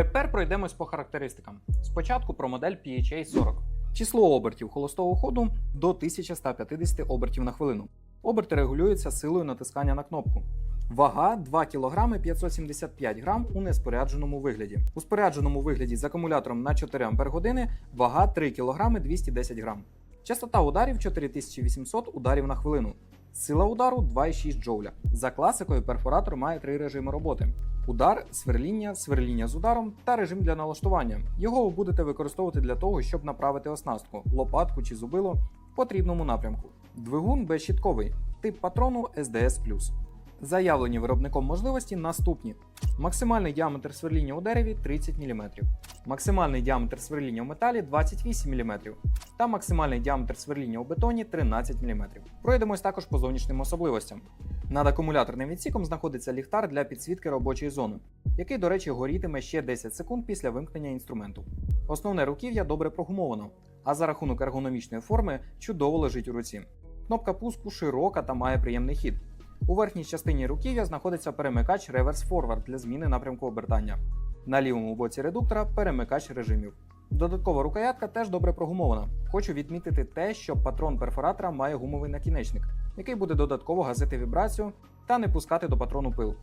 Тепер пройдемось по характеристикам. Спочатку про модель PHA 40. Число обертів холостого ходу до 1150 обертів на хвилину. Оберти регулюються силою натискання на кнопку. Вага 2 кг 575 г у неспорядженому вигляді. У спорядженому вигляді з акумулятором на 4 Ах вага 3 кг 210 г. Частота ударів 4800 ударів на хвилину. Сила удару 2,6 джоуля. За класикою перфоратор має три режими роботи: удар, сверління, сверління з ударом та режим для налаштування. Його ви будете використовувати для того, щоб направити оснастку, лопатку чи зубило в потрібному напрямку. Двигун безщітковий, тип патрону SDS+. Заявлені виробником можливості наступні: максимальний діаметр сверління у дереві 30 мм, максимальний діаметр сверління у металі 28 мм та максимальний діаметр сверління у бетоні 13 мм. Пройдемось також по зовнішнім особливостям. Над акумуляторним відсіком знаходиться ліхтар для підсвітки робочої зони, який, до речі, горітиме ще 10 секунд після вимкнення інструменту. Основне руків'я добре прогумовано, а за рахунок ергономічної форми чудово лежить у руці. Кнопка пуску широка та має приємний хід. У верхній частині руків'я знаходиться перемикач реверс-форвард для зміни напрямку обертання. На лівому боці редуктора перемикач режимів. Додаткова рукоятка теж добре прогумована. Хочу відмітити те, що патрон перфоратора має гумовий накінечник, який буде додатково газити вібрацію та не пускати до патрону пил.